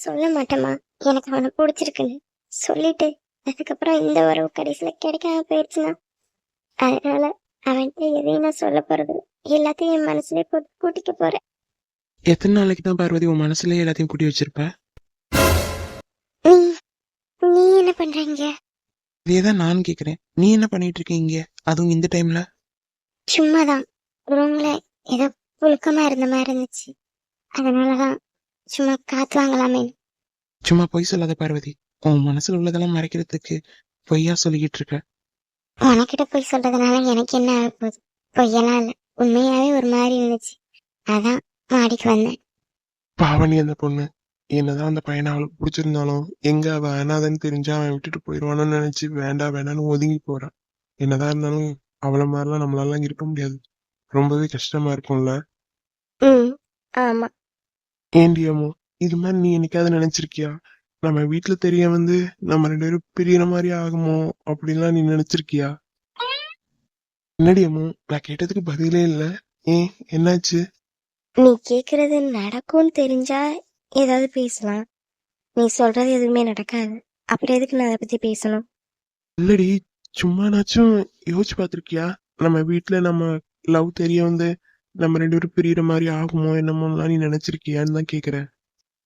நான் சொல்ல மாட்டேம்மா. எனக்கு அவனை பிடிச்சிருக்குன்னு சொல்லிட்டு அதுக்கப்புறம் இந்த உறவு கடைசியில கிடைக்காம போயிடுச்சுன்னா அதனால அவன்கிட்ட எதையும் நான் சொல்ல போறது. எல்லாத்தையும் என் மனசுலயே போட்டு கூட்டிக்க போறேன். எத்தனை நாளைக்கு தான் பார்வதி உன் மனசுலயே எல்லாத்தையும் கூட்டி வச்சிருப்ப? நீ நீ என்ன பண்றீங்க? இதேதான் நான் கேக்குறேன். நீ என்ன பண்ணிட்டு இருக்கீங்க அதுவும் இந்த டைம்ல சும்மாதான். ரூம்ல ஏதோ புழுக்கமா இருந்த மாதிரி இருந்துச்சு. அதனாலதான் சும்மா காத்து வாங்கலாமே சும்மா பொய் சொல்லாத பார்வதி. உன் மனசுல உள்ளதெல்லாம் மறைக்கிறதுக்கு பொய்யா சொல்லிக்கிட்டு இருக்க உனக்கிட்ட போய் சொல்றதுனால எனக்கு என்ன ஆக போகுது? பொய்யெல்லாம் இல்ல. உண்மையாவே ஒரு மாதிரி இருந்துச்சு. அதான் மாடிக்கு வந்தேன். பாவனி அந்த பொண்ணு. என்னதான் அந்த பையனை அவளுக்கு பிடிச்சிருந்தாலும் எங்க அவ அனாதன்னு தெரிஞ்சா அவன் விட்டுட்டு போயிடுவான்னு நினைச்சு வேண்டாம் வேண்டாம்னு ஒதுங்கி போறான் என்னதான் இருந்தாலும் அவள மாதிரிலாம் நம்மளால இருக்க முடியாது. ரொம்பவே கஷ்டமா இருக்கும்ல? ம் ஆமா. ஏண்டியமோ இது மாதிரி நீ என்னைக்காவது நினைச்சிருக்கியா? நம்ம வீட்டுல தெரிய வந்து நம்ம ரெண்டு பேரும் பிரியற மாதிரி ஆகுமோ? அப்படின்லாம் நீ நினைச்சிருக்கியா? என்னடியமோ நான் கேட்டதுக்கு பதிலே இல்ல. ஏன்? என்னாச்சு? நீ கேக்குறது நடக்கும்னு தெரிஞ்சா ஏதாவது பேசலாம். நீ சொல்றது எதுவுமே நடக்காது. அப்புறம் எதுக்கு நான் அதை பத்தி பேசணும்? இல்லடி சும்மானாச்சும் யோசிச்சு பார்த்திருக்கியா? நம்ம வீட்ல நம்ம லவ் தெரிய வந்து நம்ம ரெண்டு பேரும் பிரியற மாதிரி ஆகுமோ என்னமோலாம் நீ நினைச்சிருக்கியான்னு தான் கேக்குறேன்.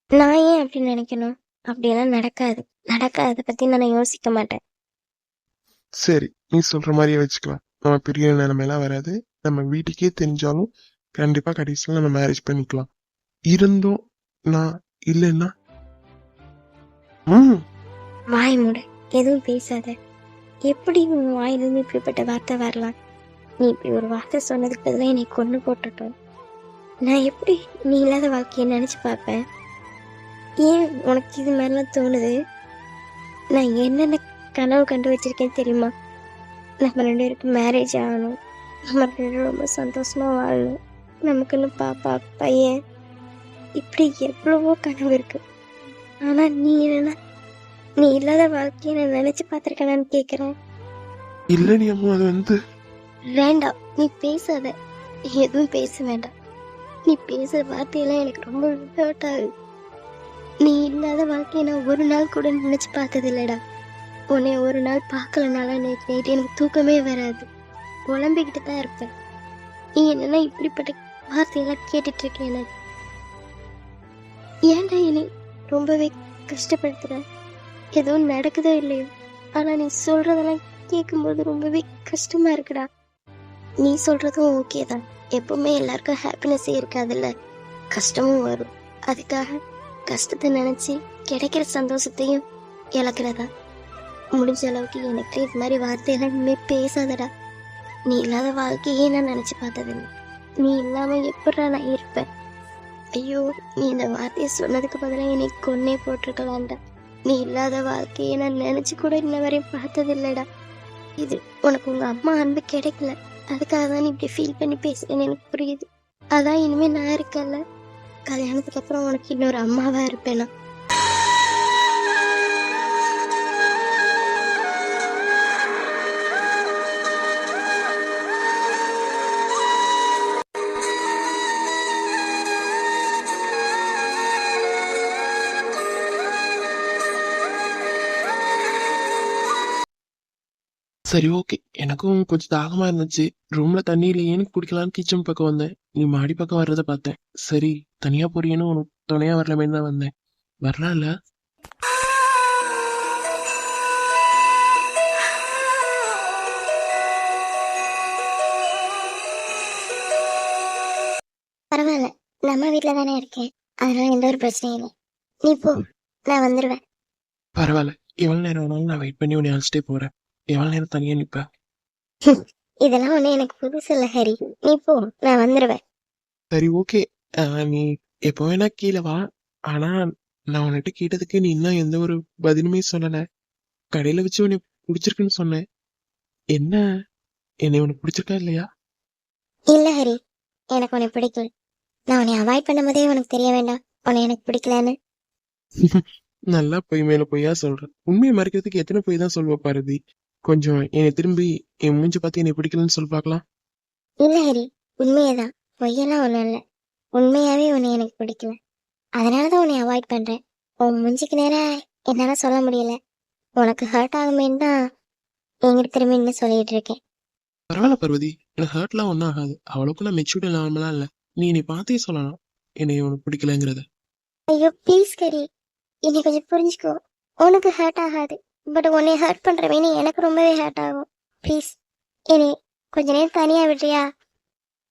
நான் ஏன் அப்படி நினைக்கணும்? அப்படியெல்லாம் நடக்காது. நடக்காத பத்தி நான் யோசிக்க மாட்டேன். சரி நீ சொல்ற மாதிரியே வச்சுக்கலாம். நம்ம பிரியற நிலைமையெல்லாம் வராது. நம்ம வீட்டுக்கே தெரிஞ்சாலும் கண்டிப்பா கடைசியில் நம்ம மேரேஜ் பண்ணிக்கலாம். இருந்தும் நான் இல்லைன்னா? ம். வாய் மூடு. எதுவும் பேசாத. எப்படி உன் வாயிலிருந்து இப்படிப்பட்ட வார்த்தை வரலாம்? நீ இப்படி ஒரு வார்த்தை சொன்னதுக்கு பதிலாக என்னை கொண்டு போட்டுட்டோம். நான் எப்படி நீ இல்லாத வாழ்க்கையை நினச்சி பார்ப்பேன்? ஏன் உனக்கு இது மாதிரிலாம் தோணுது? நான் என்னென்ன கனவு கண்டு வச்சிருக்கேன் தெரியுமா? நம்ம ரெண்டு பேருக்கும் மேரேஜ் ஆகணும். நம்ம ரெண்டு பேரும் ரொம்ப சந்தோஷமாக வாழணும். நமக்குன்னு பாப்பா பையன். இப்படி எவ்வளவோ கனவு இருக்கு. ஆனா நீ என்னன்னா நீ இல்லாத வாழ்க்கையை நான் நினைச்சு கேட்குறேன் இல்லை நீ அம்மா அது வந்து வேண்டாம் நீ பேசாத. எதுவும் பேச வேண்டாம். நீ பேசுற வார்த்தையெல்லாம் எனக்கு ரொம்ப ஹர்ட் ஆகுது நீ இல்லாத வாழ்க்கையை நான் ஒரு நாள் கூட நினைச்சு பார்த்தது இல்லடா உன்னை ஒரு நாள் பார்க்கலனால நேற்று நைட்டு எனக்கு தூக்கமே வராது. புலம்பிக்கிட்டு தான் இருப்பேன். நீ என்னன்னா இப்படிப்பட்ட வார்த்தையெல்லாம் கேட்டுட்டு இருக்கேன் எனக்கு. ஏன்டா என்னை ரொம்பவே கஷ்டப்படுத்துற? எதுவும் நடக்குதோ இல்லையோ? ஆனால் நீ சொல்றதெல்லாம் கேட்கும்போது ரொம்பவே கஷ்டமா இருக்குடா. நீ சொல்றதும் ஓகே தான். எப்பவுமே எல்லாருக்கும் ஹாப்பினஸ்ஸே இருக்காதுல்ல? கஷ்டமும் வரும். அதுக்காக கஷ்டத்தை நினச்சி கிடைக்கிற சந்தோஷத்தையும் இழக்கிறதா? முடிஞ்ச அளவுக்கு எனக்கு இது மாதிரி வார்த்தையெல்லாம் இனிமேல் பேசாதடா. நீ இல்லாத வாழ்க்கையே நான் நினச்சி பார்த்ததில்லை நீ இல்லாமல் எப்படா நான் இருப்பேன்? ஐயோ நீ இந்த வார்த்தையை சொன்னதுக்கு பதிலாக என்னை கொன்னே போட்டிருக்கலாம்டா. நீ இல்லாத வாழ்க்கையை நான் நினச்சி கூட இன்ன வரையும் பார்த்ததில்லடா இது உனக்கு உங்கள் அம்மா அன்பு கிடைக்கல. அதுக்காக தான் இப்படி ஃபீல் பண்ணி பேசுறேன்னு எனக்கு புரியுது. அதான் இனிமே நான் இருக்கல கல்யாணத்துக்கு அப்புறம் உனக்கு இன்னொரு அம்மாவா இருப்பேன்? சரி ஓகே எனக்கும் கொஞ்சம் தாகமா இருந்துச்சு. ரூம்ல தண்ணி இல்லையேன்னு குடிக்கலான்னு கிச்சன் பக்கம் வந்தேன். நீ மாடி பக்கம் வர்றத பார்த்தேன். சரி தனியா போறியேன்னு உனக்கு துணையா வரலாமேன்னு தான் வந்தேன். வரலாம்ல பரவாயில்ல. நம்ம வீட்டில் தானே இருக்கேன். அதனால எந்த ஒரு பிரச்சனையும் இல்லை. நீ போ. நான் வந்துடுவேன் பரவாயில்ல. எவ்வளவு நேரம் ஆனாலும் நான் வெயிட் பண்ணி உன்னை அழைச்சிட்டே போறேன். எவ்வளவு நேரம் தனியா நிப்ப? இதெல்லாம் ஒண்ணு எனக்கு புதுசு இல்லை ஹரி. நீ போ நான் வந்துடுவேன் சரி ஓகே நீ எப்போ வேணா கீழே வா. ஆனா நான் உன்கிட்ட கேட்டதுக்கு நீ இன்னும் எந்த ஒரு பதிலுமே சொல்லல. கடையில வச்சு உன்னை பிடிச்சிருக்குன்னு சொன்னேன். என்ன? என்னை உனக்கு பிடிச்சிருக்கா இல்லையா? இல்ல ஹரி. எனக்கு உன்னை பிடிக்கல. நான் உன்னை அவாய்ட் பண்ணும்போதே உனக்கு தெரிய வேண்டாம். உன்னை எனக்கு பிடிக்கலன்னு. நல்லா பொய் மேல பொய்யா சொல்ற. உண்மையை மறைக்கிறதுக்கு எத்தனை பொய் தான் சொல்வ பாரதி? கொஞ்சம் என்னை திரும்பி என் மூஞ்சி பார்த்து என்னை பிடிக்கலன்னு சொல்லி பார்க்கலாம். இல்ல ஹரி உண்மையேதான். பொய்யெல்லாம் ஒண்ணும் இல்ல. உண்மையாவே உன்னை எனக்கு பிடிக்கல. அதனால தான் உன்னை அவாய்ட் பண்றேன். உன் மூஞ்சிக்கு நேரா என்னால சொல்ல முடியல. உனக்கு ஹர்ட் ஆகுமேன்னு தான் எங்கிட்ட திரும்பி இன்னும் சொல்லிட்டு இருக்கேன். பரவாயில்ல பார்வதி எனக்கு ஹர்ட்லாம் ஒன்றும் ஆகாது. அவ்வளோக்கு நான் மெச்சூர்ட் நார்மலா இல்லை. நீ நீ பார்த்தே சொல்லலாம். என்னை உனக்கு பிடிக்கலங்கிறத. ஐயோ ப்ளீஸ் கரி என்னை கொஞ்சம் புரிஞ்சுக்கோ. உனக்கு ஹர்ட் ஆகாது. பட் உன்னை ஹர்ட் பண்ணுற மீனி எனக்கு ரொம்பவே ஹர்ட் ஆகும். ப்ளீஸ் இனி கொஞ்ச நேரம் தனியா விடுறியா?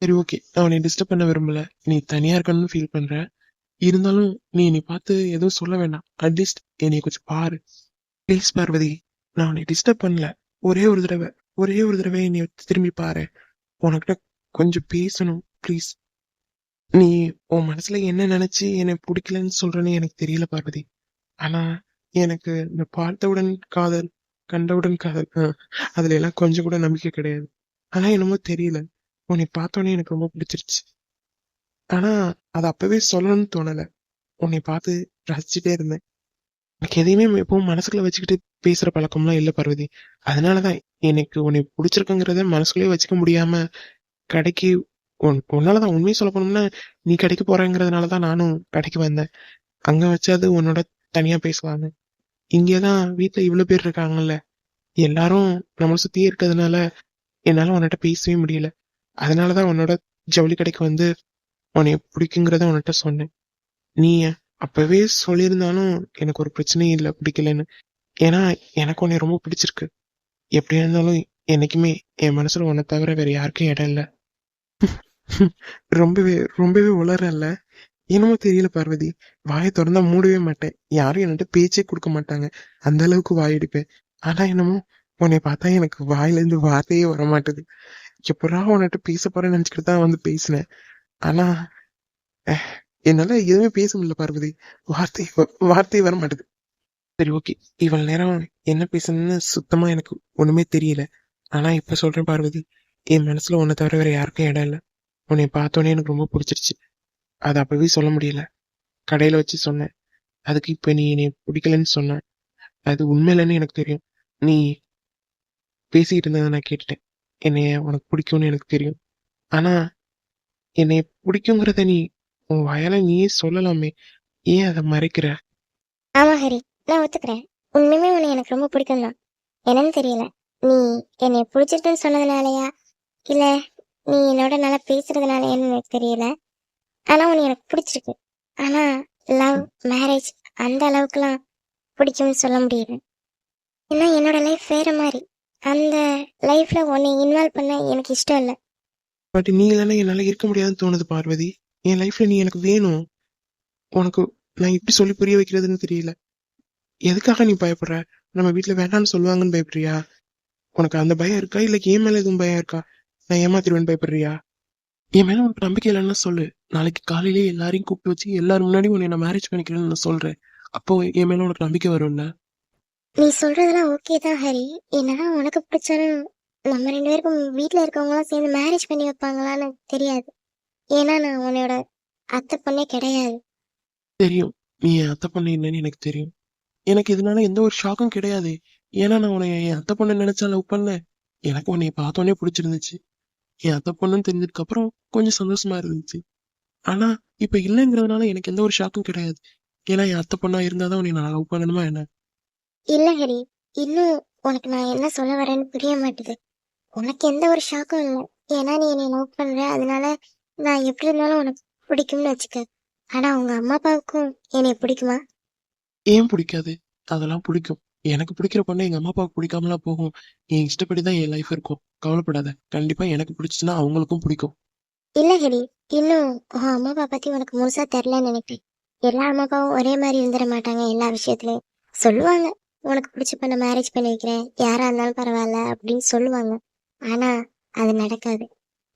சரி ஓகே நான் உன்னை டிஸ்டர்ப் பண்ண விரும்பல. நீ தனியா இருக்கணும்னு ஃபீல் பண்ற. இருந்தாலும் நீ என்னை பார்த்து எதுவும் சொல்ல வேண்டாம். அட்லீஸ்ட் என்னை கொஞ்சம் பாரு. ப்ளீஸ் பார்வதி நான் உன்னை டிஸ்டர்ப் பண்ணல. ஒரே ஒரு தடவை ஒரே ஒரு தடவை என்னை திரும்பி பாரு. உனக்கிட்ட கொஞ்சம் பேசணும் ப்ளீஸ் நீ உன் மனசுல என்ன நினைச்சு என்னை பிடிக்கலன்னு சொல்றேன்னு எனக்கு தெரியல பார்வதி. ஆனா எனக்கு இந்த பார்த்தவுடன் காதல் கண்டவுடன் காதல் அதுல எல்லாம் கொஞ்சம் கூட நம்பிக்கை கிடையாது. ஆனா என்னமோ தெரியல. உன்னை பார்த்தோன்னே எனக்கு ரொம்ப பிடிச்சிருச்சு. ஆனா அது அப்பவே சொல்லணும்னு தோணல. உன்னை பார்த்து ரசிச்சுட்டே இருந்தேன். எனக்கு எதையுமே எப்பவும் மனசுக்குள்ள வச்சுக்கிட்டு பேசுற பழக்கம்லாம் இல்லை பார்வதி. அதனாலதான் எனக்கு உன்னை பிடிச்சிருக்குங்கிறத மனசுக்குள்ளேயே வச்சுக்க முடியாம கடைக்கு உன் உன்னாலதான் உண்மையை சொல்ல போனோம்னா நீ கடைக்கு போறேங்கிறதுனாலதான் நானும் கடைக்கு வந்தேன். அங்க வச்சாது உன்னோட தனியா பேசுவாங்க இங்கேதான் வீட்டுல இவ்வளவு பேர் இருக்காங்கல்ல. எல்லாரும் நம்மளை சுத்தியே இருக்கிறதுனால என்னால உன்கிட்ட பேசவே முடியல. அதனாலதான் உன்னோட ஜவுளி கடைக்கு வந்து உன்னை பிடிக்குங்கிறத உன்கிட்ட சொன்னேன். நீ அப்பவே சொல்லியிருந்தாலும் எனக்கு ஒரு பிரச்சனையும் இல்லை பிடிக்கலன்னு. ஏன்னா எனக்கு உன்னை ரொம்ப பிடிச்சிருக்கு. எப்படியா இருந்தாலும் என்னைக்குமே என் மனசுல உன்னை தவிர வேற யாருக்கும் இடம் இல்லை. ரொம்பவே ரொம்பவே உளறல்ல. என்னமோ தெரியல பார்வதி. வாயை திறந்தா மூடவே மாட்டேன். யாரும் என்கிட்ட பேச்சே கொடுக்க மாட்டாங்க. அந்த அளவுக்கு வாய் எடுப்பேன் ஆனா என்னமோ உன்னை பார்த்தா எனக்கு வாயில இருந்து வார்த்தையே வர மாட்டேது. எப்படா உன்கிட்ட பேச போறேன்னு நினைச்சுக்கிட்டு தான் வந்து பேசினேன். ஆனா என்னால எதுவுமே பேச முடியல பார்வதி. வார்த்தை வ- வார்த்தையே வர மாட்டேது. சரி ஓகே. இவ்வளவு நேரம் என்ன பேசணும்னு சுத்தமா எனக்கு ஒண்ணுமே தெரியல. ஆனா இப்ப சொல்றேன் பார்வதி. என் மனசுல உன்னை தவிர வேற யாருக்கும் இடம் இல்லை. உன்னை பார்த்தோன்னே எனக்கு ரொம்ப பிடிச்சிருச்சு. அது அப்பவே சொல்ல முடியல. கடையில வச்சு சொன்னேன். அதுக்கு இப்ப நீ என்னை பிடிக்கலன்னு சொன்ன. அது உண்மையிலன்னு எனக்கு தெரியும். நீ பேசிக்கிட்டு இருந்ததை நான் கேட்டுட்டேன். என்னைய உனக்கு பிடிக்கும்னு எனக்கு தெரியும். ஆனா என்னை பிடிக்குங்கிறத நீ உன் வயலை நீயே சொல்லலாமே. ஏன் அதை மறைக்கிற? ஆமா ஹரி நான் ஒத்துக்கிறேன். உண்மையுமே உன்னை எனக்கு ரொம்ப பிடிக்கும் தான் என்னன்னு தெரியல. நீ என்னை பிடிச்சிருக்குன்னு சொன்னதுனாலயா? இல்லை நீ என்னோட நல்லா பேசுறதுனாலயான்னு எனக்கு தெரியல. ஆனா உன்னை எனக்கு பிடிச்சிருக்கு. ஆனா லவ் மேரேஜ் அந்த அளவுக்குலாம் பிடிக்கும்னு சொல்ல முடியல ஏன்னா என்னோட லைஃப் வேற மாதிரி. அந்த லைஃப்ல உன்னை இன்வால்வ் பண்ண எனக்கு இஷ்டம் இல்லை. பட் நீ இல்லைன்னா என்னால இருக்க முடியாதுன்னு தோணுது பார்வதி. என் லைஃப்ல நீ எனக்கு வேணும். உனக்கு நான் எப்படி சொல்லி புரிய வைக்கிறதுன்னு தெரியல. எதுக்காக நீ பயப்படுற? நம்ம வீட்டில் வேணாம்னு சொல்லுவாங்கன்னு பயப்படுறியா? உனக்கு அந்த பயம் இருக்கா? இல்ல ஏன் மேல எதுவும் பயம் இருக்கா? நான் ஏமாத்திருவேன்னு பயப்படுறியா? என் மேல உனக்கு நம்பிக்கை இல்லைன்னா சொல்லு. நாளைக்கு காலையிலேயே எல்லாரையும் கூப்பிட்டு வச்சு எல்லாரும் முன்னாடி உன்னை நான் மேரேஜ் பண்ணிக்கிறேன்னு நான் சொல்றேன். அப்போ என் மேல உனக்கு நம்பிக்கை வரும்ல? நீ சொல்றதெல்லாம் ஓகே தான் ஹரி. என்னதான் உனக்கு பிடிச்சாலும் நம்ம ரெண்டு பேருக்கும் வீட்ல இருக்கவங்களாம் சேர்ந்து மேரேஜ் பண்ணி வைப்பாங்களான்னு தெரியாது. ஏன்னா நான் உன்னோட அத்தை பொண்ணே கிடையாது. தெரியும். நீ என் அத்தை பொண்ணு என்னன்னு எனக்கு தெரியும். எனக்கு இதனால எந்த ஒரு ஷாக்கும் கிடையாது. ஏன்னா நான் உன்னை என் அத்தை பொண்ணு நினைச்சா லவ் பண்ணல. எனக்கு உன்னை பார்த்தோன்னே பிடிச்சிருந்துச்சு. என் அத்தை பொண்ணுன்னு தெரிஞ்சதுக்கு அப்புறம் கொஞ்சம் சந்தோஷமா இருந்துச்சு. ஆனா இப்ப இல்லைங்கிறதுனால எனக்கு எந்த ஒரு ஷாக்கும் கிடையாது. ஏன்னா என் அத்தை பொண்ணா இருந்தாதான் உன்னை நான் லவ் பண்ணணுமா என்ன? இல்ல ஹரி இன்னும் உனக்கு நான் என்ன சொல்ல வரேன்னு புரிய மாட்டுது. உனக்கு எந்த ஒரு ஷாக்கும் இல்லை. ஏன்னா நீ என்னை லவ் பண்ற. அதனால நான் எப்படி இருந்தாலும் உனக்கு பிடிக்கும்னு வச்சுக்க. ஆனா உங்க அம்மா அப்பாவுக்கும் என்னை பிடிக்குமா? ஏன் பிடிக்காது? அதெல்லாம் பிடிக்கும். எனக்கு பிடிக்கிற பொண்ணு எங்க அம்மா அப்பாவுக்கு பிடிக்காமலாம் போகும். என் இஷ்டப்படி தான் என் லைஃப் இருக்கும். கவலைப்படாத. கண்டிப்பா எனக்கு பிடிச்சுன்னா அவங்களுக்கும் பிடிக்கும். இல்ல ஹரி இன்னும் உன் அம்மா அப்பா பத்தி உனக்கு முழுசா தெரிலன்னு நினைக்கிறேன். எல்லா அம்மா அப்பாவும் ஒரே மாதிரி இருந்துட மாட்டாங்க எல்லா விஷயத்துலயும். சொல்லுவாங்க உனக்கு பிடிச்ச பண்ண மேரேஜ் பண்ணி வைக்கிறேன். யாரா இருந்தாலும் பரவாயில்ல அப்படின்னு சொல்லுவாங்க. ஆனா அது நடக்காது.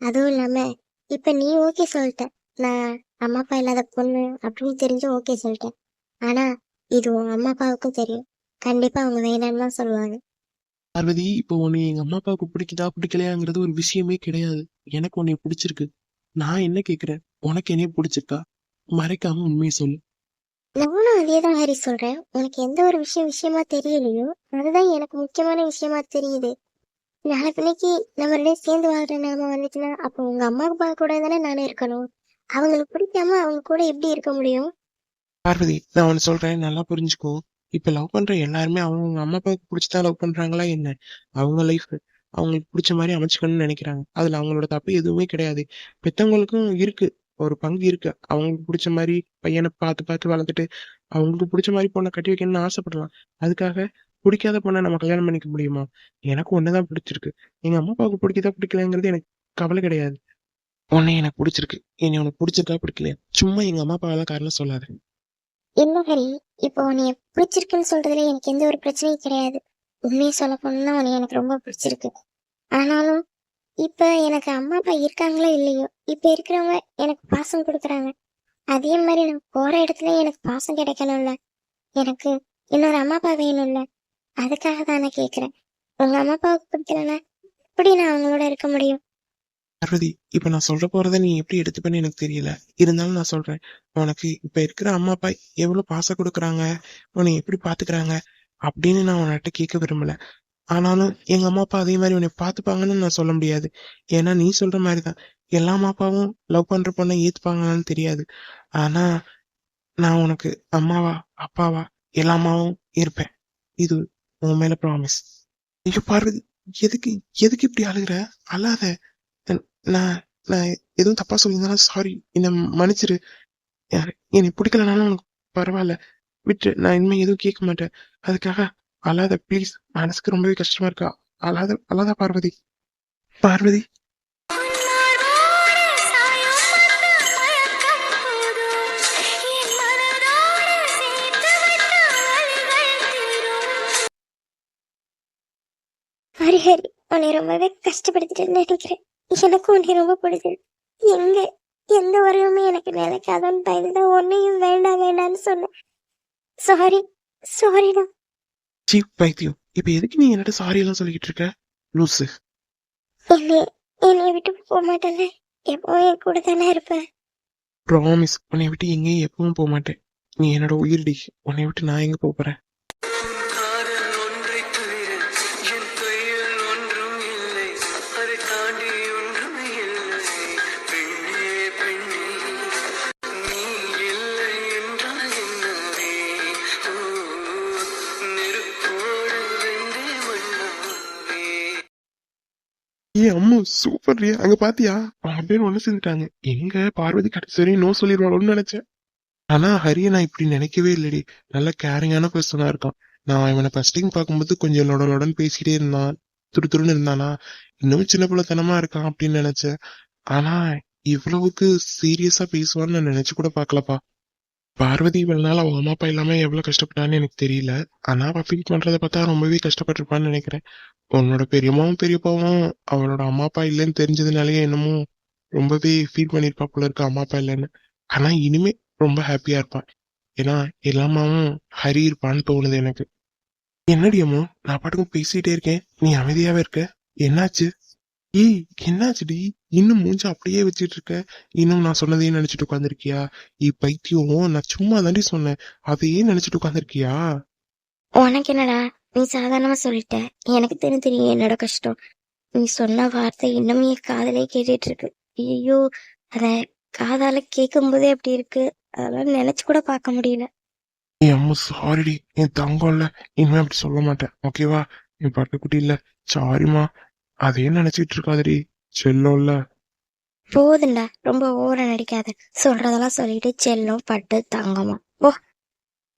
அதுவும் இல்லாம இப்ப நீ ஓகே சொல்லிட்ட. நான் அம்மா அப்பா இல்லாத பொண்ணு அப்படின்னு தெரிஞ்சு ஓகே சொல்லிட்டேன். ஆனா இது உன் அம்மா அப்பாவுக்கும் தெரியும். கண்டிப்பா அவங்க வேணாம்னு தான் சொல்லுவாங்க. பார்வதி இப்போ உன்னை எங்க அம்மா அப்பாவுக்கு பிடிக்குதா பிடிக்கலையாங்கிறது ஒரு விஷயமே கிடையாது. எனக்கு உன்னை பிடிச்சிருக்கு. நான் என்ன கேக்குறேன்? உனக்கு என்னைய பிடிச்சிருக்கா? மறைக்காம உண்மையை சொல்லு. நானும் அதே தான் ஹரி சொல்றேன். உனக்கு எந்த ஒரு விஷயம் விஷயமா தெரியலையோ அதுதான் எனக்கு முக்கியமான விஷயமா தெரியுது. நாளை பின்னைக்கு நம்ம ரெண்டு பேரும் சேர்ந்து வாழ்ற நிலைமை வந்துச்சுன்னா அப்போ உங்க அம்மா அப்பா கூட தானே நானும் இருக்கணும். அவங்களுக்கு பிடிக்காம அவங்க கூட எப்படி இருக்க முடியும்? பார்வதி நான் ஒன்னு சொல்றேன். நல்லா புரிஞ்சுக்கோ. இப்ப லவ் பண்ற எல்லாருமே அவங்க அம்மா அப்பாவுக்கு பிடிச்சதான் லவ் பண்றாங்களா என்ன? அவங்க லைஃப் அவங்களுக்கு பிடிச்ச மாதிரி அமைச்சுக்கணும்னு நினைக்கிறாங்க. அதுல அவங்களோட தப்பு எதுவுமே கிடையாது. பெத்தவங்களுக்கும் இருக்கு. ஒரு பங்கு இருக்கு. அவங்களுக்கு பிடிச்ச மாதிரி பையனை பார்த்து பார்த்து வளர்த்துட்டு அவங்களுக்கு பிடிச்ச மாதிரி பொண்ணை கட்டி வைக்கணும்னு ஆசைப்படலாம். அதுக்காக பிடிக்காத பொண்ணை நம்ம கல்யாணம் பண்ணிக்க முடியுமா? எனக்கு ஒண்ணுதான் பிடிச்சிருக்கு. எங்க அம்மா அப்பாவுக்கு பிடிக்கதா பிடிக்கலங்கிறது எனக்கு கவலை கிடையாது. உன்னை எனக்கு பிடிச்சிருக்கு. என்னை உனக்கு பிடிச்சிருக்கா பிடிக்கலையா? சும்மா எங்க அம்மா அப்பாவெல்லாம் காரணம் சொல்லாது. இல்ல ஹரி? இப்போ உன்னைய பிடிச்சிருக்குன்னு சொல்றதுல எனக்கு எந்த ஒரு பிரச்சனையும் கிடையாது. உண்மையை சொல்ல போனா உன்னை எனக்கு ரொம்ப பிடிச்சிருக்கு. ஆனாலும் இப்ப எனக்கு அம்மா அப்பா இருக்காங்களோ இல்லையோ? இப்ப இருக்கிறவங்க எனக்கு பாசம் கொடுக்குறாங்க. அதே மாதிரி நான் போற இடத்துல எனக்கு பாசம் கிடைக்கணும்ல. எனக்கு இன்னொரு அம்மா அப்பா வேணும்ல. அதுக்காக தான் நான் கேக்குறேன். உங்க அம்மா அப்பாவுக்கு பிடிக்கலன்னா எப்படி நான் அவங்களோட இருக்க முடியும்? பார்வதி இப்ப நான் சொல்ற போறத நீ எப்படி எடுத்துப்பேன்னு எனக்கு தெரியல. இருந்தாலும் நான் சொல்றேன். உனக்கு இப்ப இருக்கிற அம்மா அப்பா எவ்வளவு பாசம் கொடுக்குறாங்க? உன்னை எப்படி பாத்துக்கிறாங்க? அப்படின்னு நான் உன்கிட்ட கேட்க விரும்பல. ஆனாலும் எங்க அம்மா அப்பா அதே மாதிரி உன்னை பாத்துப்பாங்கன்னு நான் சொல்ல முடியாது. ஏன்னா நீ சொல்ற மாதிரிதான். எல்லா அம்மா அப்பாவும் லவ் பண்ற பொண்ணை ஏத்துப்பாங்கன்னு தெரியாது. ஆனா நான் உனக்கு அம்மாவா அப்பாவா எல்லா அம்மாவும் இருப்பேன். இது உன் மேல ப்ராமிஸ் ஐயோ பார்வதி எதுக்கு எதுக்கு இப்படி அழுகுற? அழாத. நான் நான் எதுவும் தப்பா சொல்லியிருந்தாலும் சாரி என்னை மன்னிச்சிரு. யாரு- என்னை பிடிக்கலனாலும் உனக்கு பரவாயில்ல. விட்டு நான் இனிமே எதுவும் கேட்க மாட்டேன். அதுக்காக அழாத ப்ளீஸ் மனசுக்கு ரொம்பவே கஷ்டமா இருக்கா. அழாத அழாத பார்வதி. பார்வதி. ஹரி ஹரி உன்னை ரொம்பவே கஷ்டப்படுத்திட்டு நினைக்கிறேன். எனக்கு உன்னை ரொம்ப பிடிச்சது எங்க எந்த உறவுமே எனக்கு நினைக்காதோன்னு பயந்துதான் உன்னையும் வேண்டாம் வேண்டாம்னு சொன்னேன். சாரி சாரிடா சீ பைத்தியம். இப்ப எதுக்கு நீ என்னட்ட சாரி எல்லாம் சொல்லிக்கிட்டு இருக்க? லூசு. என்னை என்னை விட்டு போக மாட்டேன்ல எப்பவும் என் கூட தானே இருப்ப. ப்ராமிஸ் உன்னை விட்டு எங்கேயும் எப்பவும் போக மாட்டேன். நீ என்னோட உயிர்டி உன்னை விட்டு நான் எங்க போறேன்? ஏ சூப்பர் அங்க பாத்தியா? அவங்க பேர் ஒண்ணு செஞ்சுட்டாங்க. எங்க பார்வதி கடைசி வரையும் நோ சொல்லிடுவாளோன்னு நினைச்சேன். ஆனா ஹரிய நான் இப்படி நினைக்கவே இல்லடி. நல்ல கேரிங்கான பர்சனா இருக்கான். நான் இவனை ஃபர்ஸ்டிங் பார்க்கும்போது கொஞ்சம் லொடலொடன்னு பேசிட்டே இருந்தான். துரு துருன்னு இருந்தானா? இன்னும் சின்ன பிள்ளைத்தனமா இருக்கான் அப்படின்னு நினைச்சேன். ஆனா இவ்வளவுக்கு சீரியஸா பேசுவான்னு நான் நினைச்சு கூட பாக்கலப்பா பார்வதி இவ்வளவு நாள் அவங்க அம்மா அப்பா இல்லாம எவ்வளவு கஷ்டப்பட்டான்னு எனக்கு தெரியல. ஆனா அவ ஃபீல் பண்றதை பார்த்தா ரொம்பவே கஷ்டப்பட்டிருப்பான்னு நினைக்கிறேன். உன்னோட பெரியம்மாவும் பெரியப்பாவும் அவளோட அம்மா அப்பா இல்லைன்னு தெரிஞ்சதுனாலயே என்னமோ ரொம்பவே ஃபீல் பண்ணிருப்பா போல இருக்கு அம்மா அப்பா இல்லைன்னு. ஆனா இனிமே ரொம்ப ஹாப்பியா இருப்பான் ஏன்னா எல்லாமாவும் ஹரி இருப்பான்னு தோணுது எனக்கு. என்னடி நான் பாட்டுக்கும் பேசிட்டே இருக்கேன். நீ அமைதியாவே இருக்க. என்னாச்சு? ஏய் என்னாச்சுடி? இன்னும் மூஞ்ச அப்படியே வச்சுட்டு இருக்க. இன்னும் நான் சொன்னதையும் நினைச்சிட்டு உட்காந்துருக்கியா இ பைத்தியம் நான் சும்மா தாண்டி சொன்னேன். அதையே நினைச்சிட்டு உட்காந்துருக்கியா உனக்கு என்னடா? நீ சாதாரணமா சொல்லிட்ட. எனக்கு தெரியும் தெரியும் என்னோட கஷ்டம். நீ சொன்ன வார்த்தை இன்னும் என் காதலே கேட்டுட்டு இருக்கு ஐயோ அத காதால கேட்கும் போதே அப்படி இருக்கு. அதெல்லாம் நினைச்சு கூட பார்க்க முடியல. அம்மா சாரிடி என் தங்கம் இல்ல. இனிமே அப்படி சொல்ல மாட்டேன். ஓகேவா என் பட்டுக்குட்டி இல்ல. சாரிமா அதையே நினைச்சிட்டு இருக்காதடி. செல்லம் இல்ல. போதுண்டா ரொம்ப ஓர நடிக்காத. சொல்றதெல்லாம் சொல்லிட்டு செல்லம் பட்டு தங்கமா ஓ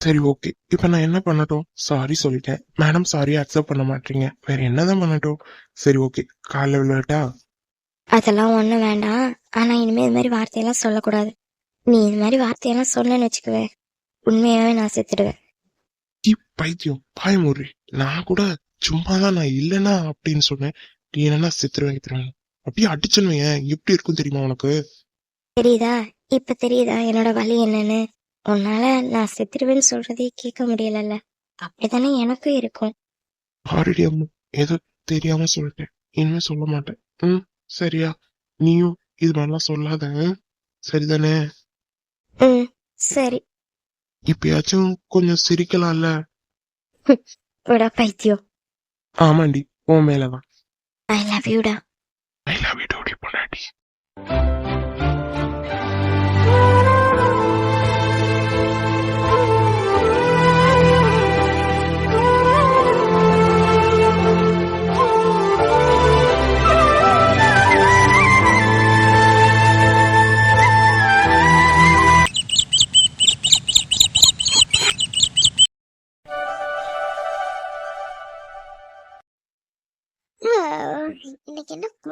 சரி ஓகே இப்ப நான் என்ன பண்ணட்டும்? சாரி சொல்லிட்டேன். மேடம் சாரி அக்செப்ட் பண்ண மாட்டீங்க. வேற என்னதான் பண்ணட்டும்? சரி ஓகே காலைல விளையாட்டா அதெல்லாம் ஒண்ணும் வேண்டாம். ஆனா இனிமே இது மாதிரி வார்த்தையெல்லாம் சொல்லக்கூடாது. நீ இது மாதிரி வார்த்தையெல்லாம் சொன்னேன்னு வச்சுக்குவே. உண்மையாவே நான் செத்துடுவேன். ஈ பைத்தியம். பாயமுறி நான் கூட சும்மாதான் நான் இல்லைன்னா அப்படின்னு சொன்னேன். நீ என்னன்னா சித்திரவேன் திருவேன் அப்படியே அடிச்சுன்னு எப்படி இருக்கும் தெரியுமா உனக்கு? தெரியுதா? இப்ப தெரியுதா? என்னோட வலி என்னன்னு? உன்னால நான் செத்துடுவேன்னு சொல்றதே கேட்க முடியலல்ல. அப்படித்தானே எனக்கும் இருக்கும். ஆல்ரெடி அம்மா ஏதோ தெரியாம சொல்லிட்டேன். இனிமே சொல்ல மாட்டேன். ம் சரியா. நீயும் இது மாதிரிலாம் சொல்லாத? சரிதானே? ம் சரி. இப்பயாச்சும் கொஞ்சம் சிரிக்கலாம்ல? விடா பைத்தியம். ஆமாண்டி உன் மேலதான். ஐ லவ் யூடா ஐ லவ் யூ டோடி பொண்டாட்டி.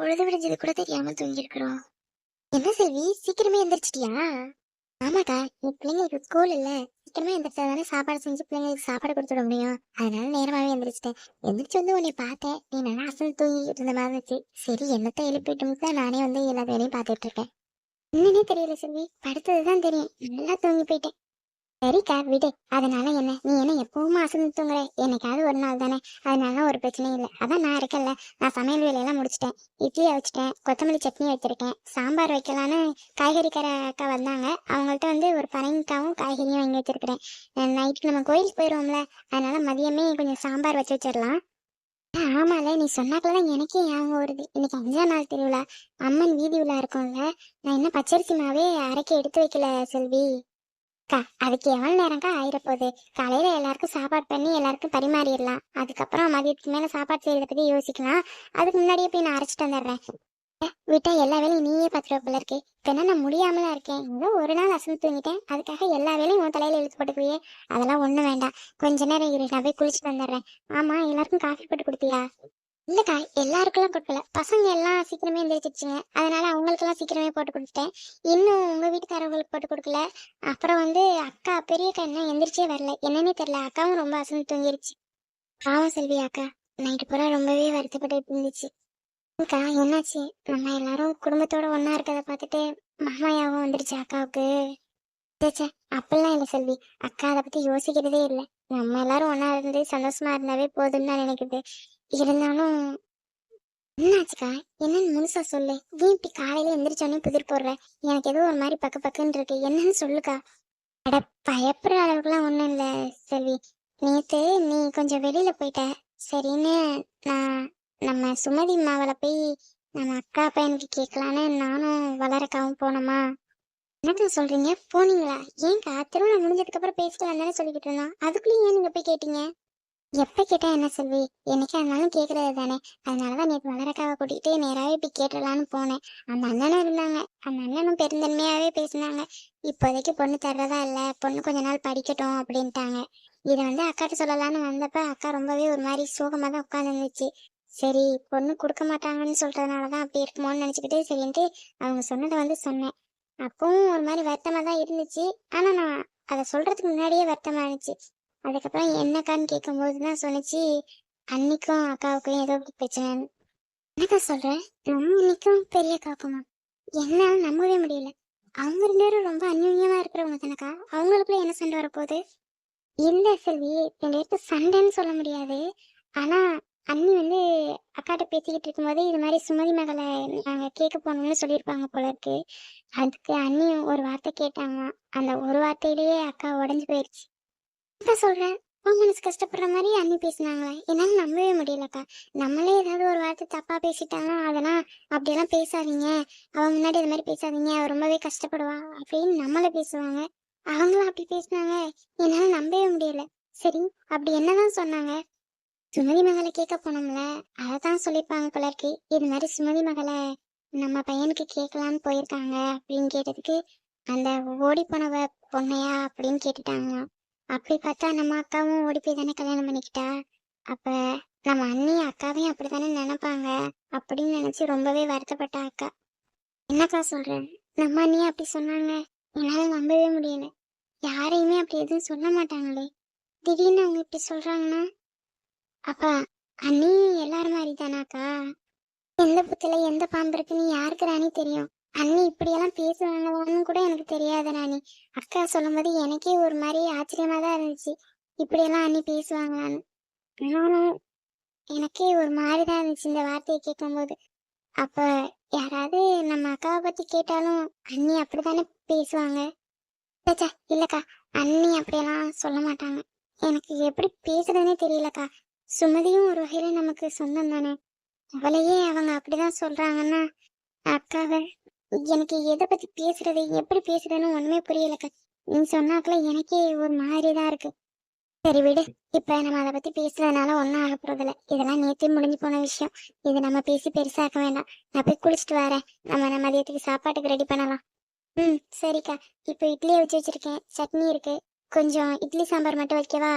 பொழுது விடிஞ்சது கூட தெரியாம தூங்கிருக்கிறோம் என்ன செல்வி சீக்கிரமே எந்திரிச்சிட்டியா? ஆமாக்கா என் பிள்ளைங்களுக்கு ஸ்கூல் இல்ல. சீக்கிரமே எந்திரிச்சா தானே சாப்பாடு செஞ்சு பிள்ளைங்களுக்கு சாப்பாடு கொடுத்துட முடியும். அதனால நேரமாவே எந்திரிச்சிட்டேன். எந்திரிச்சு வந்து உன்னை பார்த்தேன். நீ நல்லா அசல் தூங்கிட்டு இருந்த மாதிரி இருந்துச்சு. சரி என்னத்த எழுப்பிட்டு தான் நானே வந்து எல்லா வேலையும் பார்த்துட்டு இருக்கேன். என்னன்னே தெரியல செல்வி. படுத்ததுதான் தெரியும். நல்லா தூங்கி போயிட்டேன். சரிக்கா விடு. அதனால என்ன? நீ என்ன எப்பவுமே அசந்து தூங்குற? என்னைக்காவது ஒரு நாள் தானே. அதனால ஒரு பிரச்சனையும் இல்லை. அதான் நான் இருக்கல நான் சமையல் வேலையெல்லாம் முடிச்சிட்டேன். இட்லியை வச்சுட்டேன். கொத்தமல்லி சட்னி வச்சிருக்கேன். சாம்பார் வைக்கலான்னு காய்கறி கடை அக்கா வந்தாங்க. அவங்கள்ட்ட வந்து ஒரு பரங்கிக்காவும் காய்கறியும் வாங்கி வச்சிருக்கிறேன். நைட்டுக்கு நம்ம கோயிலுக்கு போயிடுவோம்ல அதனால மதியமே கொஞ்சம் சாம்பார் வச்சு வச்சிடலாம். ஆமால நீ சொன்னாக்கெல்லாம் எனக்கே ஞாபகம் வருது. இன்னைக்கு அஞ்சாம் நாள் திருவிழா. அம்மன் வீதி விழா இருக்கும்ல. நான் என்ன பச்சரிசி மாவே அரைக்க எடுத்து வைக்கல செல்வி. அக்கா அதுக்கு எவ்வளவு நேரம்க்கா ஆயிரப்போகுது? காலையில எல்லாருக்கும் சாப்பாடு பண்ணி எல்லாருக்கும் பரிமாறிடலாம். அதுக்கப்புறம் மதியத்துக்கு மேல சாப்பாடு செய்யறத பத்தி யோசிக்கலாம். அதுக்கு முன்னாடியே போய் நான் அரைச்சிட்டு வந்துடுறேன். ஏ, விட்டா எல்லா வேலையும் நீயே பார்த்துருவ போல இருக்கு. இப்ப என்ன நான் முடியாமலா இருக்கேன் ஏதோ ஒரு நாள் அசந்து தூங்கிட்டேன். அதுக்காக எல்லா வேலையும் உன் தலையில இழுத்து போட்டுக்குவியே. அதெல்லாம் ஒண்ணும் வேண்டாம். கொஞ்ச நேரம் இரு நான் போய் குளிச்சுட்டு வந்துடுறேன். ஆமா எல்லாருக்கும் காஃபி போட்டு கொடுத்தியா இல்லக்கா எல்லாருக்கெல்லாம் கொடுக்கல. பசங்க எல்லாம் சீக்கிரமே எந்திரிச்சிருச்சுங்க. அதனால அவங்களுக்கெல்லாம் சீக்கிரமே போட்டு கொடுத்துட்டேன். இன்னும் உங்க வீட்டுக்காரவங்களுக்கு போட்டு கொடுக்கல. அப்புறம் வந்து அக்கா பெரிய அக்கா என்ன எந்திரிச்சே வரல. என்னன்னே தெரியல. அக்காவும் ரொம்ப அசந்து தூங்கிருச்சு. பாவம் செல்வி அக்கா. நைட்டு பூரா ரொம்பவே வருத்தப்பட்டு இருந்துச்சு. அக்கா என்னாச்சு? நம்ம எல்லாரும் குடும்பத்தோட ஒன்னா இருக்கிறத பார்த்துட்டு மாமாயாவும் வந்துருச்சு அக்காவுக்கு. சேச்சே அப்படிலாம் இல்லை செல்வி. அக்கா அதை பத்தி யோசிக்கிறதே இல்லை. நம்ம எல்லாரும் ஒன்னா இருந்து சந்தோஷமா இருந்தாவே போதும்னு தான் நினைக்குது. இருந்தாலும் என்னாச்சுக்கா? என்னன்னு முழுசா சொல்லு. நீ இப்படி காலையில எந்திரிச்சோடனே புதிர் போடுற? எனக்கு ஏதோ ஒரு மாதிரி பக்கு பக்குன்னு இருக்கு. என்னன்னு சொல்லுக்கா. அட பயப்படுற அளவுக்குலாம் ஒண்ணும் இல்ல செல்வி. நேற்று நீ கொஞ்சம் வெளியில போயிட்ட. சரின்னு நான் நம்ம சுமதி மாவளை போய் நம்ம அக்கா பையனுக்கு கேட்கலான்னு நானும் வளரக்காவும் போனோமா? என்னக்கா சொல்றீங்க? போனீங்களா? ஏன் காத்திரம் முடிஞ்சதுக்கு அப்புறம் பேசிக்கலாம் தானே சொல்லிக்கிட்டு இருந்தோம். அதுக்குள்ளேயும் ஏன் நீங்க போய் கேட்டீங்க? எப்ப கேட்டா என்ன செல்வி? என்னைக்கா இருந்தாலும் கேக்குறது தானே. அதனாலதான் நேற்று வளரக்காவை கூட்டிகிட்டு நேராகவே போய் கேட்டலான்னு போனேன். அந்த அண்ணனும் இருந்தாங்க. அந்த அண்ணனும் பெருந்தன்மையாவே பேசினாங்க. இப்போதைக்கு பொண்ணு தர்றதா இல்ல. பொண்ணு கொஞ்ச நாள் படிக்கட்டும் அப்படின்ட்டாங்க. இதை வந்து அக்காட்ட சொல்லலாம்னு வந்தப்ப அக்கா ரொம்பவே ஒரு மாதிரி சோகமா தான் உட்காந்துருந்துச்சு சரி பொண்ணு கொடுக்க மாட்டாங்கன்னு சொல்றதுனாலதான் அப்படி இருக்குமோன்னு நினைச்சுக்கிட்டு சரின்ட்டு அவங்க சொன்னதை வந்து சொன்னேன். அப்பவும் ஒரு மாதிரி வருத்தமா தான் இருந்துச்சு. ஆனா நான் அதை சொல்றதுக்கு முன்னாடியே வருத்தமா இருந்துச்சு அதுக்கப்புறம் என்னக்கான்னு கேட்கும்போது தான் சொன்னுச்சு அன்னைக்கும் அக்காவுக்கும் ஏதோ இப்படி பிரச்சனை. என்னக்கா சொல்றேன் நம்ம இன்னைக்கும் பெரிய காக்குமா என்னால நம்பவே முடியல. அவங்க ரெண்டு பேரும் ரொம்ப அந்யோன்யமா இருக்கிறவங்க தானக்கா? அவங்களுக்குள்ள என்ன சண்டை வரப்போகுது? இல்ல செல்வி ரெண்டு பேருக்கு சண்டைன்னு சொல்ல முடியாது. ஆனா அண்ணி வந்து அக்காட்ட பேசிக்கிட்டு இருக்கும்போது இது மாதிரி சுமதி மகளை நாங்க கேட்க போகணும்னு சொல்லியிருப்பாங்க போல இருக்கு. அதுக்கு அண்ணி ஒரு வார்த்தை கேட்டாங்க அந்த ஒரு வார்த்தையிலேயே அக்கா உடஞ்சு போயிடுச்சு என்ன சொல்றேன். உன் மனசு கஷ்டப்படுற மாதிரி அண்ணி பேசினாங்களே. என்னால நம்பவே முடியலக்கா. நம்மளே ஏதாவது ஒரு வார்த்தை தப்பா பேசிட்டாங்கன்னா அதெல்லாம் அப்படியெல்லாம் பேசாதீங்க. அவன் முன்னாடி இது மாதிரி பேசாதீங்க. அவ ரொம்பவே கஷ்டப்படுவா அப்படின்னு நம்மள பேசுவாங்க. அவங்களும் அப்படி பேசினாங்க. என்னால நம்பவே முடியல. சரி அப்படி என்னதான் சொன்னாங்க? சுமதி மகளை கேட்க போனோம்ல. அததான் சொல்லியிருப்பாங்க பிள்ளைக்கு இது மாதிரி சுமதி மகளை நம்ம பையனுக்கு கேட்கலான்னு போயிருக்காங்க அப்படின்னு கேட்டதுக்கு அந்த ஓடி போனவ பொண்ணையா அப்படின்னு கேட்டுட்டாங்களாம். அப்படி பார்த்தா நம்ம அக்காவும் ஓடி போய் தானே கல்யாணம் பண்ணிக்கிட்டா? அப்ப நம்ம அண்ணி அக்காவையும் அப்படித்தானே நினைப்பாங்க? அப்படின்னு நினைச்சு ரொம்பவே வருத்தப்பட்டா அக்கா. என்னக்கா சொல்றேன் நம்ம அண்ணியும் அப்படி சொன்னாங்க. என்னால நம்பவே முடியல. யாரையுமே அப்படி எதுவும் சொல்ல மாட்டாங்களே. திடீர்னு அவங்க இப்படி சொல்றாங்கன்னா? அப்ப அண்ணி எல்லாரும் மாதிரி தானாக்கா எந்த புத்துல எந்த பாம்பு இருக்குன்னு யாருக்கு ராணி தெரியும்? அண்ணி இப்படியெல்லாம் பேசுவாங்கன்னு கூட எனக்கு தெரியாது நானே அக்கா சொல்லும்போது எனக்கே ஒரு மாதிரி ஆச்சரியமா தான் இருந்துச்சு. இப்படியெல்லாம் அண்ணி பேசுவாங்களான்னு. ஆனாலும் எனக்கே ஒரு மாதிரி தான் இருந்துச்சு இந்த வார்த்தையை கேட்கும்போது. அப்ப யாராவது நம்ம அக்காவை பத்தி கேட்டாலும் அண்ணி அப்படித்தானே பேசுவாங்க? சச்சா இல்லக்கா அண்ணி அப்படியெல்லாம் சொல்ல மாட்டாங்க. எனக்கு எப்படி பேசுறதுனே தெரியலக்கா. சுமதியும் ஒரு வகையில நமக்கு சொந்தம் தானே. அவளையே அவங்க அப்படிதான் சொல்றாங்கன்னா அக்காவை எனக்கு எதை பத்தி பேசுறது? எப்படி பேசுறதுன்னு ஒண்ணுமே புரியலக்கா. நீ சொன்னாக்கல எனக்கே ஒரு மாதிரி தான் இருக்கு. சரி விடு. இப்ப நம்ம அதை பத்தி பேசுறதுனால ஒன்னும் ஆக போறதில்ல. இதெல்லாம் நேத்தே முடிஞ்சு போன விஷயம். இது நம்ம பேசி பெருசாக்க வேண்டாம். நான் போய் குளிச்சுட்டு வரேன். நம்ம நம்ம மதியத்துக்கு சாப்பாட்டுக்கு ரெடி பண்ணலாம். ம் சரிக்கா. இப்போ இட்லியை வச்சு வச்சிருக்கேன். சட்னி இருக்கு. கொஞ்சம் இட்லி சாம்பார் மட்டும் வைக்கவா?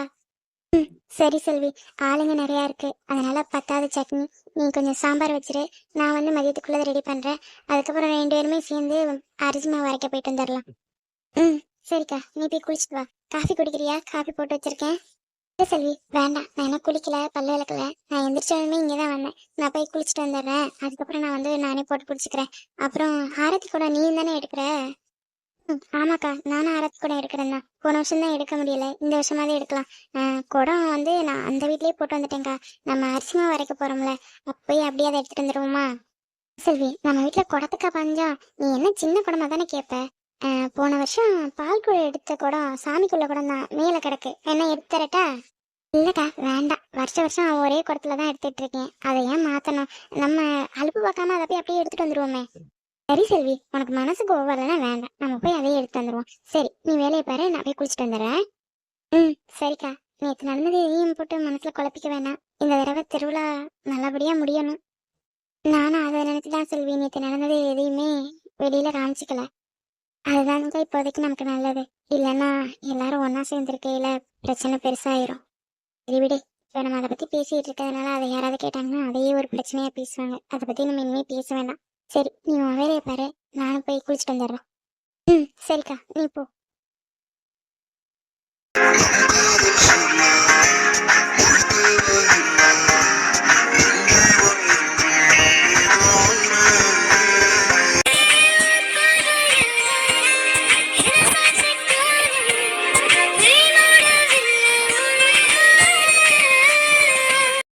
ம் சரி செல்வி. ஆளுங்க நிறையா இருக்கு. அதனால பத்தாவது சட்னி நீ கொஞ்சம் சாம்பார் வச்சிரு. நான் வந்து மதியத்துக்குள்ளதை ரெடி பண்ணுறேன் அதுக்கப்புறம் ரெண்டு பேருமே சேர்ந்து அரிசி மாவு அரைக்க போயிட்டு வந்துடலாம் ம் சரிக்கா. நீ போய் குளிச்சுட்டு வா. காஃபி குடிக்கிறியா? காஃபி போட்டு வச்சிருக்கேன். இல்ல செல்வி வேண்டாம். நான் என்ன குளிக்கல பல்ல விளக்கல. நான் எந்திரிச்சாலுமே இங்கே தான் வந்தேன். நான் போய் குளிச்சுட்டு வந்துடுறேன். அதுக்கப்புறம் நான் வந்து நானே போட்டு பிடிச்சிக்கிறேன் அப்புறம் ஆரத்தி கூட நீ தானே எடுக்கிற? ஆமாக்கா நானும் ஆரத்தி கூட எடுக்கிறேன்னா போன வருஷம் தான் எடுக்க முடியல. இந்த வருஷமாவது எடுக்கலாம். ஆஹ் குடம் வந்து நான் அந்த வீட்லயே போட்டு வந்துட்டேங்க்கா நம்ம அரிசிமா வரைக்க போறோம்ல அப்போயே அப்படியே அதை எடுத்துட்டு வந்துருவோமா? செல்வி நம்ம வீட்டுல குடத்துக்கா பஞ்சம். நீ என்ன சின்ன குடமா தானே கேட்ப ஆஹ் போன வருஷம் பால் குழி எடுத்த குடம் சாமிக்குள்ள குடம் தான் மேல கிடக்கு. என்ன எடுத்துறட்டா இல்லைக்கா இல்லக்கா வேண்டாம். வருஷ வருஷம் ஒரே குடத்துல தான் எடுத்துட்டு இருக்கேன். அதை ஏன் மாத்தணும்? நம்ம அலுப்பு பார்க்காம அதை போய் அப்படியே எடுத்துட்டு வந்துருவோமே. சரி செல்வி உனக்கு மனசுக்கு ஓவரலாம் வேண்டாம். நம்ம போய் அதையே எடுத்து வந்துடுவோம் சரி நீ வேலையை பாரு நான் போய் குளிச்சுட்டு வந்துடுறேன். ம் சரிக்கா. நேற்று நடந்தது எதையும் போட்டு மனசில் குழப்பிக்க வேணாம். இந்த தடவை திருவிழா நல்லபடியாக முடியணும். நானும் அதை நினைச்சு தான் செல்வி நேற்று நடந்தது எதையுமே வெளியில் காமிச்சிக்கல. அதுதானுங்க இப்போதைக்கு நமக்கு நல்லது. இல்லைன்னா எல்லாரும் ஒன்றா சேர்ந்துருக்கையில் பிரச்சனை பெருசாயிரும். சரி விடு. இப்போ நம்ம அதை பற்றி பேசிகிட்டு இருக்கிறதுனால அதை யாராவது கேட்டாங்கன்னா அதையே ஒரு பிரச்சனையாக பேசுவாங்க. அதை பற்றி நம்ம இனிமேல் பேச வேண்டாம். சரி நீ உன் வேலையை பாரு. நானும் போய் குளிச்சுட்டு வந்துடுறேன். ம் சரிக்கா. நீ போ.